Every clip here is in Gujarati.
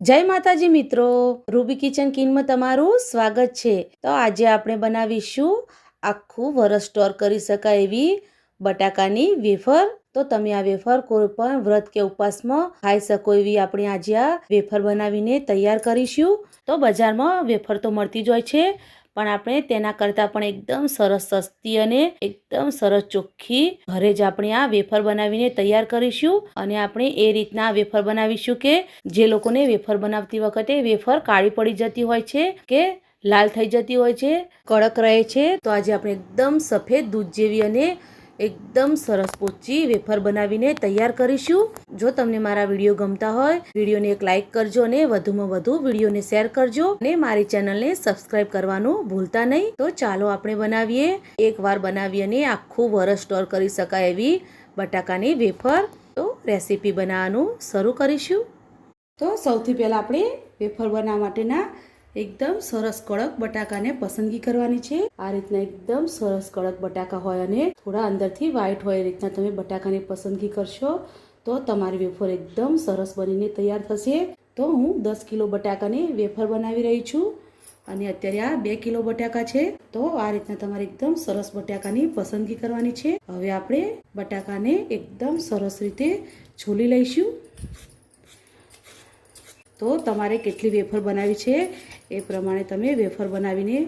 જય માતાજી મિત્રો, રૂબી કિચન કિનમાં તમારું સ્વાગત છે. તો આજે આપણે બનાવીશું આખું વરસ સ્ટોર કરી શકાય એવી બટાકાની વેફર. તો તમે આ વેફર કોઈ પણ વ્રત કે ઉપવાસમાં ખાઈ શકો એવી આપણે આજે આ વેફર બનાવીને તૈયાર કરીશું. તો બજારમાં વેફર તો મળતી જ હોય છે. પણ આપણે તેના કરતાં પણ એકદમ સરસ સસ્તી અને એકદમ સરસ ચોખ્ખી ઘરે જ આપણે આ વેફર બનાવીને તૈયાર કરીશું. અને આપણે એ રીતના વેફર બનાવીશું કે જે લોકોને વેફર બનાવતી વખતે વેફર કાળી પડી જતી હોય છે કે લાલ થઈ જતી હોય છે, કડક રહે છે. તો આજે આપણે એકદમ સફેદ દૂધ જેવી અને એકદમ સરસ પોચી વેફર બનાવીને તૈયાર કરીશું. જો તમને મારા વીડિયો ગમતા હોય, વિડીયોને એક લાઇક કરજો અને વધુમાં વધુ વિડીયોને શેર કરજો અને મારી ચેનલને સબસ્ક્રાઇબ કરવાનું ભૂલતા નહીં. તો ચાલો આપણે બનાવીએ. એકવાર બનાવી અને આખું વરસ સ્ટોર કરી શકાય એવી બટાકાની વેફર. તો રેસીપી બનાવવાનું શરૂ કરીશું. તો સૌથી પહેલાં આપણે વેફર બનાવવા માટેના એકદમ સરસ કડક બટાકાને પસંદગી કરવાની છે. આ રીતના એકદમ સરસ કડક બટાકા હોય અને થોડા અંદરથી વ્હાઈટ હોય એ રીતના તમે બટાકાની પસંદગી કરશો તો તમારી વેફર એકદમ સરસ બનીને તૈયાર થશે. તો હું દસ કિલો બટાકાની વેફર બનાવી રહી છું અને અત્યારે આ બે કિલો બટાકા છે. તો આ રીતના તમારે એકદમ સરસ બટાકાની પસંદગી કરવાની છે. હવે આપણે બટાકાને એકદમ સરસ રીતે છોલી લઈશું. તો તમારે કેટલી વેફર બનાવી છે? એ પ્રમાણે તમે વેફર બનાવીને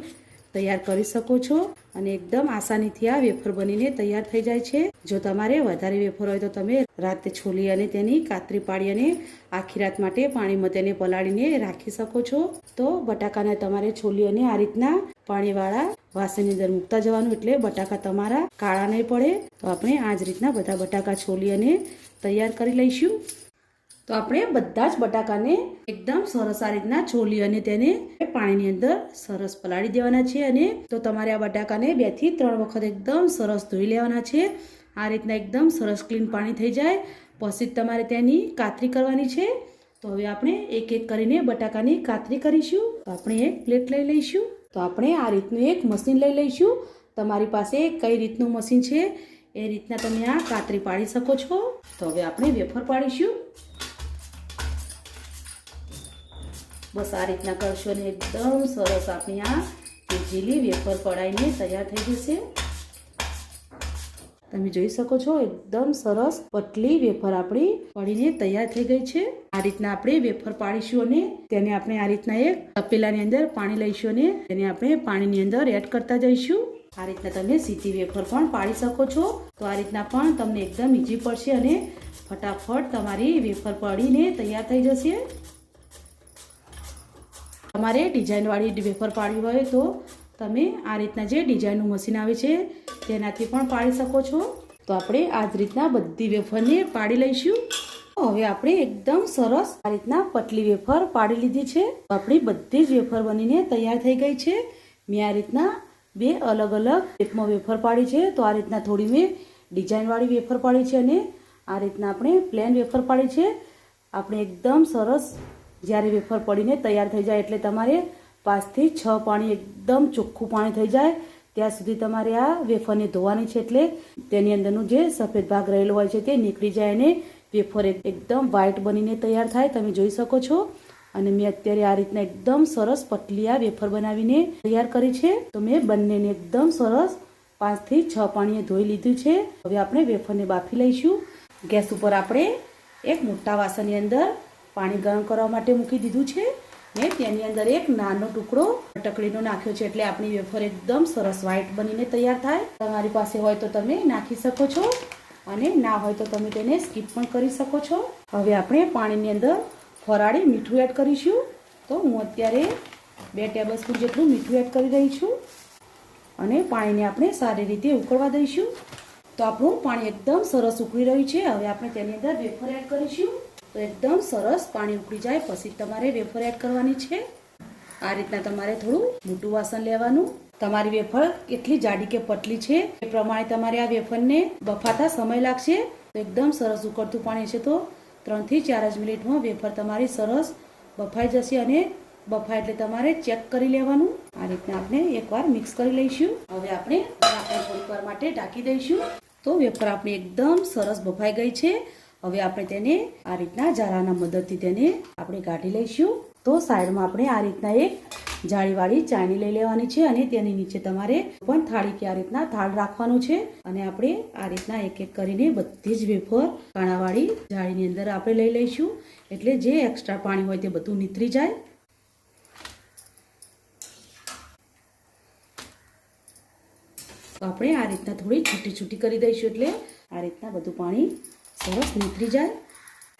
તૈયાર કરી શકો છો અને એકદમ આસાનીથી આ વેફર બનીને તૈયાર થઈ જાય છે. જો તમારે વધારે વેફર હોય તો તમે રાતે છોલી અને તેની કાતરી પાડી અને આખી રાત માટે પાણીમાં તેને પલાળીને રાખી શકો છો. તો બટાકાને તમારે છોલી અને આ રીતના પાણીવાળા વાસણની અંદર મૂકતા જવાનું એટલે બટાકા તમારા કાળા નહીં પડે. તો આપણે આ જ રીતના બધા બટાકા છોલી અને તૈયાર કરી લઈશું. તો આપણે બધા જ બટાકાને એકદમ સરસ આ રીતના છોલી અને તેને પાણીની અંદર સરસ પલાળી દેવાના છે અને તો તમારે આ બટાકાને બેથી ત્રણ વખત એકદમ સરસ ધોઈ લેવાના છે. આ રીતના એકદમ સરસ ક્લીન પાણી થઈ જાય. પછી તમારે તેની કાતરી કરવાની છે. તો હવે આપણે એક એક કરીને બટાકાની કાતરી કરીશું. તો આપણે એક પ્લેટ લઈ લઈશું. તો આપણે આ રીતનું એક મશીન લઈ લઈશું. તમારી પાસે કઈ રીતનું મશીન છે એ રીતના તમે આ કાતરી પાડી શકો છો. તો હવે આપણે વેફર પાડીશું. બસ આ રીતના કરશો ને એકદમ સરસ આપણી આ જીલી વેફર કઢાઈને તૈયાર થઈ જશે. તમે જોઈ શકો છો, એકદમ સરસ પતલી વેફર આપણી પડીને તૈયાર થઈ ગઈ છે. આ રીતના આપણે વેફર પાડીશું અને તેને આપણે આ રીતના એક તપેલાની અંદર પાણી લઈશું અને તેને આપણે પાણીની અંદર એડ કરતા જઈશું. આ રીતના તમે સીધી વેફર પણ પાડી શકો છો. તો આ રીતના પણ તમને એકદમ ઇઝી પડશે અને ફટાફટ તમારી વેફર પડીને તૈયાર થઈ જશે. તમારે ડિઝાઇનવાળી વેફર પાડવી હોય તો તમે આ રીતના જે ડિઝાઇનનું મશીન આવે છે, તેનાથી પણ પાડી શકો છો. તો આપણે આ જ રીતના બધી વેફરને પાડી લઈશું. હવે આપણે એકદમ સરસ આ રીતના પતલી વેફર પાડી લીધી છે. આપણી બધી જ વેફર બનીને તૈયાર થઈ ગઈ છે. મેં આ રીતના બે અલગ અલગ શેપમાં વેફર પાડી છે. તો આ રીતના થોડી મેં ડિઝાઇનવાળી વેફર પાડી છે અને આ રીતના આપણે પ્લેન વેફર પાડી છે. આપણે એકદમ સરસ જ્યારે વેફર પડીને તૈયાર થઈ જાય એટલે તમારે પાંચથી છ પાણી એકદમ ચોખ્ખું પાણી થઈ જાય. ત્યાં સુધી તમારે આ વેફરને ધોવાની છે એટલે તેની અંદરનું જે સફેદ ભાગ રહેલો હોય છે તે નીકળી જાય અને વેફર એકદમ વ્હાઇટ બનીને તૈયાર થાય. તમે જોઈ શકો છો. અને મેં અત્યારે આ રીતના એકદમ સરસ પતલી આ વેફર બનાવીને તૈયાર કરી છે. તો મેં બંનેને એકદમ સરસ પાંચથી છ પાણીએ ધોઈ લીધું છે. હવે આપણે વેફરને બાફી લઈશું. ગેસ ઉપર આપણે એક મોટા વાસણની અંદર પાણી ગરમ કરવા માટે મૂકી દીધું છે ને તેની અંદર એક નાનો ટુકડો ટકડીનો નાખ્યો છે એટલે આપણી વેફર એકદમ સરસ વ્હાઈટ બનીને તૈયાર થાય. તમારી પાસે હોય તો તમે નાખી શકો છો અને ના હોય તો તમે તેને સ્કીપ પણ કરી શકો છો. હવે આપણે પાણીની અંદર ફરાળી મીઠું એડ કરીશું. તો હું અત્યારે બે ટેબલ સ્પૂન જેટલું મીઠું એડ કરી રહી છું અને પાણીને આપણે સારી રીતે ઉકળવા દઈશું. તો આપણું પાણી એકદમ સરસ ઉકળી રહ્યું છે. હવે આપણે તેની અંદર વેફર એડ કરીશું. તો એકદમ સરસ પાણી ઉકળી જાય. પછી તમારે વેફર એડ કરવાની છે. આ રીતના તમારે થોડું મોટું વાસણ લેવાનું. તમારી વેફર કેટલી જાડી કે પતલી છે. એ પ્રમાણે તમારે આ વેફરને બફાતા સમય લાગશે. તો એકદમ સરસ ઉકળતું પાણી છે તો ત્રણથી ચાર જ મિનિટમાં વેફર તમારી સરસ બફાઈ જશે અને બફાય એટલે તમારે ચેક કરી લેવાનું. આ રીતના આપણે એકવાર મિક્સ કરી લઈશું. હવે આપણે આપણે થોડીક વાર માટે ઢાંકી દઈશું. તો વેફર આપણી એકદમ સરસ બફાઈ ગઈ છે. હવે આપણે તેને આ રીતના જાળાના મદદથી તેને આપણે કાઢી લઈશું. તો સાઈડમાં આપણે આ રીતના એક જાળીવાળી ચાણી લઈ લેવાની છે અને તેની નીચે તમારે પણ થાળી કે આ રીતના થાળ રાખવાનું છે. અને આપણે આ રીતના એક એક કરીને બધી જ વેફર કાણાવાળી જાળીની અંદર આપણે લઈ લઈશું. એટલે જે એક્સ્ટ્રા પાણી હોય તે બધું નીતરી જાય. તો આપણે આ રીતના થોડી છૂટી છૂટી કરી દઈશું એટલે આ રીતના બધું પાણી સરસ નીકળી જાય.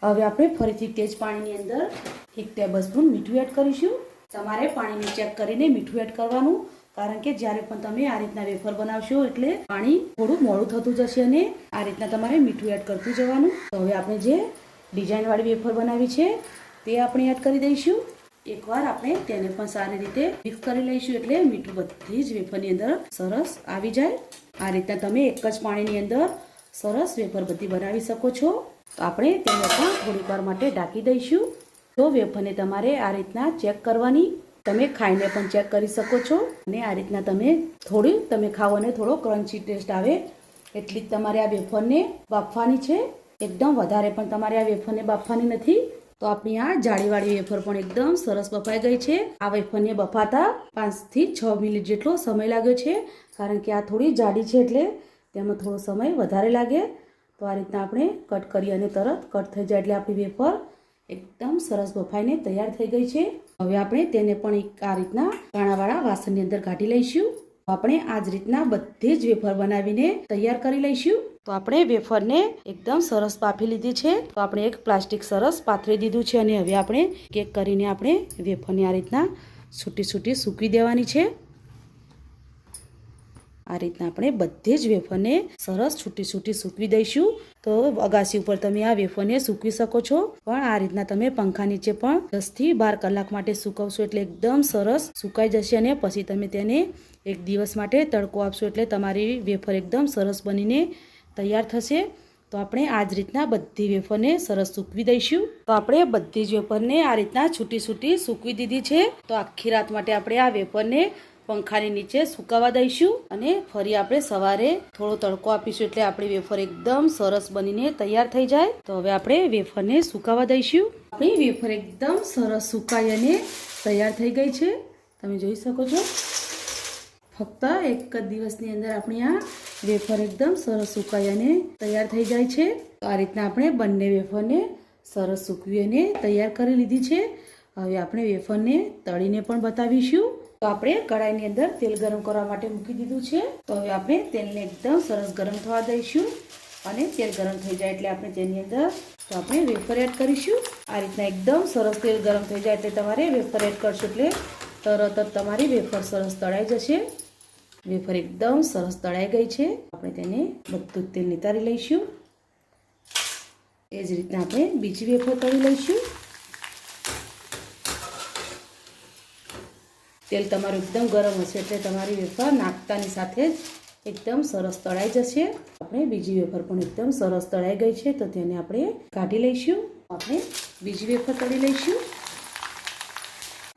હવે આપણે ફરીથી તે જ પાણીની અંદર એક ટેબલ સ્પૂન મીઠું એડ કરીશું. તમારે પાણીને ચેક કરીને મીઠું એડ કરવાનું, કારણ કે જ્યારે પણ તમે આ રીતના વેફર બનાવશો એટલે પાણી થોડું મોડું થતું જશે અને આ રીતના તમારે મીઠું એડ કરતું જવાનું. તો હવે આપણે જે ડિઝાઇનવાળી વેફર બનાવી છે, તે આપણે એડ કરી દઈશું. એકવાર આપણે તેને પણ સારી રીતે મિક્સ કરી લઈશું એટલે મીઠું બધી જ વેફરની અંદર સરસ આવી જાય. આ રીતના તમે એક જ પાણીની અંદર સરસ વેફર બધી બનાવી શકો છો. તો આપણે તેને પણ થોડીક વાર માટે ઢાંકી દઈશું. તો વેફરને તમારે આ રીતના ચેક કરવાની. તમે ખાઈને પણ ચેક કરી શકો છો. અને આ રીતના તમે થોડી, તમે ખાઓ અને થોડો ક્રન્ચી ટેસ્ટ આવે. એટલી જ તમારે આ વેફરને બાફવાની છે. એકદમ વધારે પણ તમારે આ વેફરને બાફવાની નથી. તો આપણી આ જાળીવાળી વેફર પણ એકદમ સરસ બફાઈ ગઈ છે. આ વેફરને બફાતા પાંચથી છ મિનિટ જેટલો સમય લાગ્યો છે. કારણ કે આ થોડી જાડી છે એટલે તેમાં થોડો સમય વધારે લાગે. તો આ રીતના આપણે કટ કરી અને તરત કટ થઈ જાય એટલે આપણી વેફર એકદમ સરસ બફાઈને તૈયાર થઈ ગઈ છે. હવે આપણે તેને પણ એક આ રીતના કાણાવાળા વાસણની અંદર કાઢી લઈશું. આપણે આ જ રીતના બધી જ વેફર બનાવીને તૈયાર કરી લઈશું. તો આપણે વેફરને એકદમ સરસ બાફી લીધી છે. તો આપણે એક પ્લાસ્ટિક સરસ પાથરી દીધું છે અને હવે આપણે કેક કરીને આપણે વેફરને આ રીતના છૂટી છૂટી સૂકવી દેવાની છે. આ રીતના આપણે બધી જ વેફરને સરસ છૂટી છૂટી સૂકવી દઈશું. તો અગાસી ઉપર તમે આ વેફરને સૂકવી શકો છો. પણ આ રીતના તમે પંખા નીચે પણ દસથી બાર કલાક માટે સૂકવશો એટલે એકદમ સરસ સુકાઈ જશે અને પછી તમે તેને એક દિવસ માટે તડકો આપશો એટલે તમારી વેફર એકદમ સરસ બનીને તૈયાર થશે. તો આપણે આ જ રીતના બધી વેફરને સરસ સૂકવી દઈશું. તો આપણે બધી જ વેફરને આ રીતના છૂટી છૂટી સૂકવી દીધી છે. તો આખી રાત માટે આપણે આ વેફરને પંખાની નીચે સુકાવા દઈશું અને ફરી આપણે સવારે થોડો તડકો આપીશું એટલે આપણી વેફર એકદમ સરસ બનીને તૈયાર થઈ જાય. તો હવે આપણે વેફરને સુકાવા દઈશું. આપણી વેફર એકદમ સરસ સુકાઈ અને તૈયાર થઈ ગઈ છે. તમે જોઈ શકો છો. ફક્ત એક જ દિવસની અંદર આપણી આ વેફર એકદમ સરસ સુકાઈ અને તૈયાર થઈ જાય છે. આ રીતના આપણે બંને વેફરને સરસ સૂકવી અને તૈયાર કરી લીધી છે. હવે આપણે વેફરને તળીને પણ બતાવીશું. તો આપણે કઢાઈની અંદર તેલ ગરમ કરવા માટે મૂકી દીધું છે. તો હવે આપણે તેલને એકદમ સરસ ગરમ થવા દઈશું અને તેલ ગરમ થઈ જાય એટલે આપણે તેની અંદર તો આપણે વેફર એડ કરીશું. આ રીતના એકદમ સરસ તેલ ગરમ થઈ જાય એટલે તમારે વેફર એડ કરશો એટલે તરત જ તમારી વેફર સરસ તળાઈ જશે. વેફર એકદમ સરસ તળાઈ ગઈ છે. આપણે તેને બધું તેલ નિતારી લઈશું. એ જ રીતના આપણે બીજી વેફર તળી લઈશું. તેલ તમારું એકદમ ગરમ હશે એટલે તમારી વેફર નાખતાની સાથે જ એકદમ સરસ તળાઈ જશે. આપણે બીજી વેફર પણ એકદમ સરસ તળાઈ ગઈ છે, તો તેને આપણે કાઢી લઈશું. આપણે બીજી વેફર તળી લઈશું.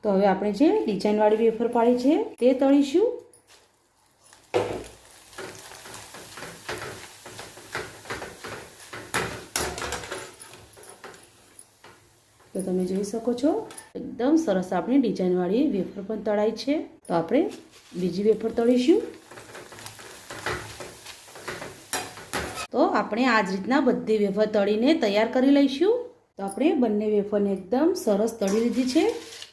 તો હવે આપણે જે ડિઝાઇનવાળી વેફર પાડી છે, તે તળીશું તો તમે જોઈ શકો છો. એકદમ સરસ આપણી ડિઝાઇનવાળી વેફર પણ તળાઈ છે. તો આપણે બીજી વેફર તળીશું. તો આપણે આ જ રીતના બધી વેફર તળીને તૈયાર કરી લઈશું. તો આપણે બંને વેફરને એકદમ સરસ તળી લીધી છે.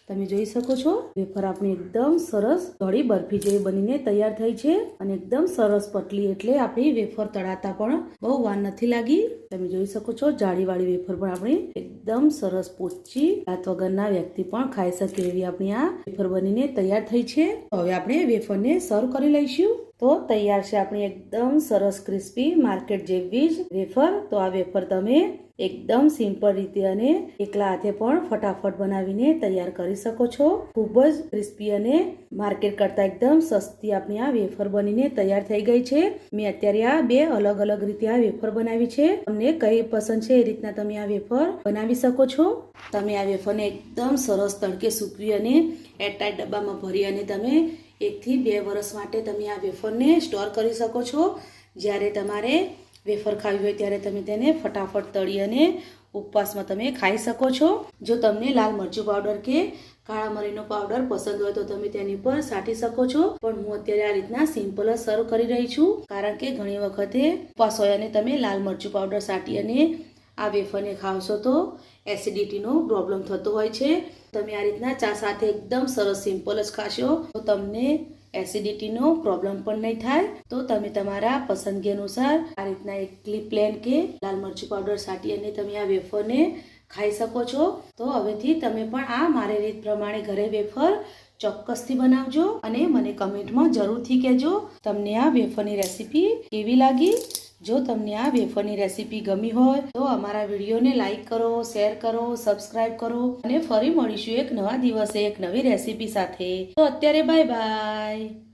તમે જોઈ શકો છો, વેફર આપણી એકદમ સરસ ઘડી બરફી જેવી બનીને તૈયાર થઈ છે અને એકદમ સરસ પટલી એટલે આપણી વેફર તળાતા પણ બહુ વાર નથી લાગી. તમે જોઈ શકો છો, જાળીવાળી વેફર પણ આપણી એકદમ સરસ પોચી રાત વગરના વ્યક્તિ પણ ખાઈ શકે એવી આપણી આ વેફર બનીને તૈયાર થઈ છે. હવે આપણે વેફરને સર્વ કરી લઈશું. તો તૈયાર છે આપણી એકદમ સરસ ક્રિસ્પી માર્કેટ જેવી જ વેફર. તો આ વેફર તમે એકદમ સિમ્પલ રીતે અને એકલા હાથે પણ ફટાફટ બનાવીને તૈયાર કરી શકો છો. ખૂબ જ ક્રિસ્પી અને માર્કેટ કરતા એકદમ સસ્તી આપણી આ વેફર બનીને તૈયાર થઈ ગઈ છે. મેં અત્યારે આ બે અલગ અલગ રીતે આ વેફર બનાવી છે. તમને કઈ પસંદ છે એ રીતના તમે આ વેફર બનાવી શકો છો. તમે આ વેફરને એકદમ સરસ તડકે સૂકવી અને એરટાઈટ ડબ્બામાં ભરી અને તમે એકથી બે વર્ષ માટે તમે આ વેફરને સ્ટોર કરી શકો છો. જ્યારે તમારે વેફર ખાવી હોય ત્યારે તમે તેને ફટાફટ તળી અને ઉપવાસમાં તમે ખાઈ શકો છો. જો તમને લાલ મરચું પાવડર કે કાળા મરીનો પાવડર પસંદ હોય તો તમે તેની પર સાટી શકો છો. પણ હું અત્યારે આ રીતના સિમ્પલ જ સર્વ કરી રહી છું. કારણ કે ઘણી વખતે ઉપવાસ હોય અને તમે લાલ મરચું પાવડર સાટી અને આ વેફરને ખાવશો તો એસિડિટીનો પ્રોબ્લેમ થતો હોય છે. તમે આ રીતના ચા સાથે એકદમ સરસ સિમ્પલ જ ખાશો, તો તમને એસિડિટીનો પ્રોબ્લેમ પણ નહીં થાય. તો તમે તમારા પસંદગી અનુસાર આ રીતના એકલી પ્લેન કે લાલ મરચું પાવડર સાટી અને તમે આ વેફરને ખાઈ શકો છો. તો હવેથી તમે પણ આ મારી રીત પ્રમાણે ઘરે વેફર ચોક્કસથી બનાવજો અને મને કમેન્ટમાં જરૂરથી કહેજો. તમને આ વેફરની રેસીપી કેવી લાગી? જો તમને આ વેફરની રેસીપી ગમી હોય, તો અમારા વિડીયોને લાઇક કરો, શેર કરો, સબસ્ક્રાઇબ કરો અને ફરી મળીશું એક નવા દિવસે એક નવી રેસીપી સાથે. તો અત્યારે બાય બાય.